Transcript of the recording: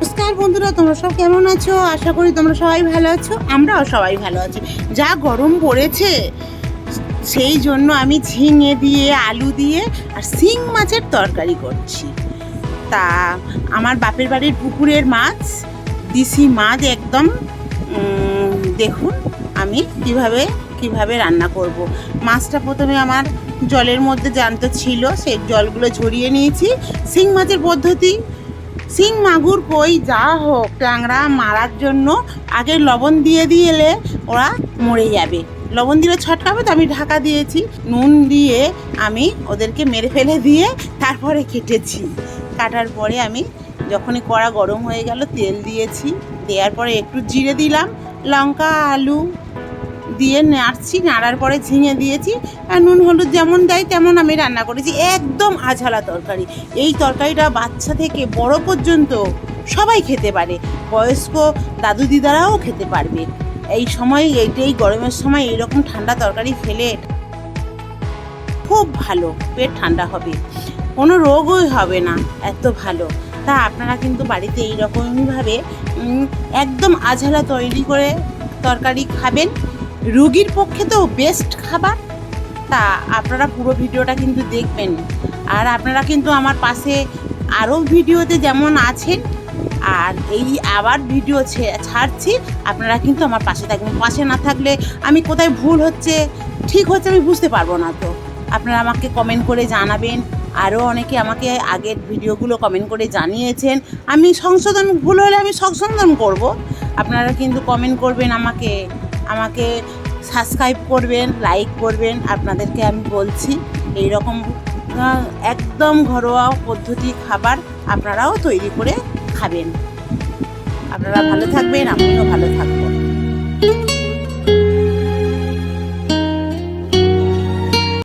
নমস্কার বন্ধুরা, তোমরা সব কেমন আছো? আশা করি তোমরা সবাই ভালো আছো, আমরাও সবাই ভালো আছি। যা গরম পড়েছে, সেই জন্য আমি ঝিঙে দিয়ে, আলু দিয়ে আর শিং মাছের তরকারি করছি। তা আমার বাপের বাড়ির পুকুরের মাছ, দিশি মাছ একদম দেখুন আমি কীভাবে কীভাবে রান্না করব। মাছটা প্রথমে আমার জলের মধ্যে জ্যান্ত ছিল, সেই জলগুলো ঝরিয়ে নিয়েছি। শিং মাছের পদ্ধতি শিং মাগুর কই, যা হোক, ট্যাংরা মারার জন্য আগে লবণ দিয়ে দিলে ওরা মরে যাবে। লবণ দিলে ছটকাবে তো আমি ঢাকা দিয়েছি, নুন দিয়ে আমি ওদেরকে মেরে ফেলে দিয়ে তারপরে কেটেছি। কাটার পরে আমি যখনই কড়া গরম হয়ে গেল, তেল দিয়েছি, দেওয়ার পরে একটু জিরে দিলাম, লঙ্কা, আলু দিয়ে নাড়ছি নাড়ার পরে ঝিঙে দিয়েছি, আর নুন, হলুদ যেমন দেয় তেমন আমি রান্না করেছি। একদম আঝালা তরকারি। এই তরকারিটা বাচ্চা থেকে বড় পর্যন্ত সবাই খেতে পারে। বয়স্ক দাদু দিদারাও খেতে পারবে। এই সময়, এইটাই গরমের সময়, এইরকম ঠান্ডা তরকারি খেলে খুব ভালো, পেট ঠান্ডা হবে। কোনো রোগই হবে না, এত ভালো। তা আপনারা কিন্তু বাড়িতে এইরকমভাবে একদম আঝালা তৈরি করে তরকারি খাবেন। রুগীর পক্ষে তো বেস্ট খাবার। তা আপনারা পুরো ভিডিওটা কিন্তু দেখবেন। আর আপনারা কিন্তু আমার পাশে আরও ভিডিওতে যেমন আছেন, আর এই আবার ভিডিও ছাড়ছি, আপনারা কিন্তু আমার পাশে থাকবেন। পাশে না থাকলে আমি কোথায় ভুল হচ্ছে, ঠিক হচ্ছে আমি বুঝতে পারব না তো। আপনারা আমাকে কমেন্ট করে জানাবেন। আরও অনেকে আমাকে আগের ভিডিওগুলো কমেন্ট করে জানিয়েছেন। আমি সংশোধন, ভুল হলে আমি সংশোধন করব। আপনারা কিন্তু কমেন্ট করবেন আমাকে। আমাকে সাবস্ক্রাইব করবেন লাইক করবেন, আপনাদেরকে আমি বলছি এই রকম একদম ঘরোয়া পদ্ধতি খাবার আপনারাও তৈরি করে খাবেন। আপনারা ভালো থাকবেন, আমিও ভালো থাকব।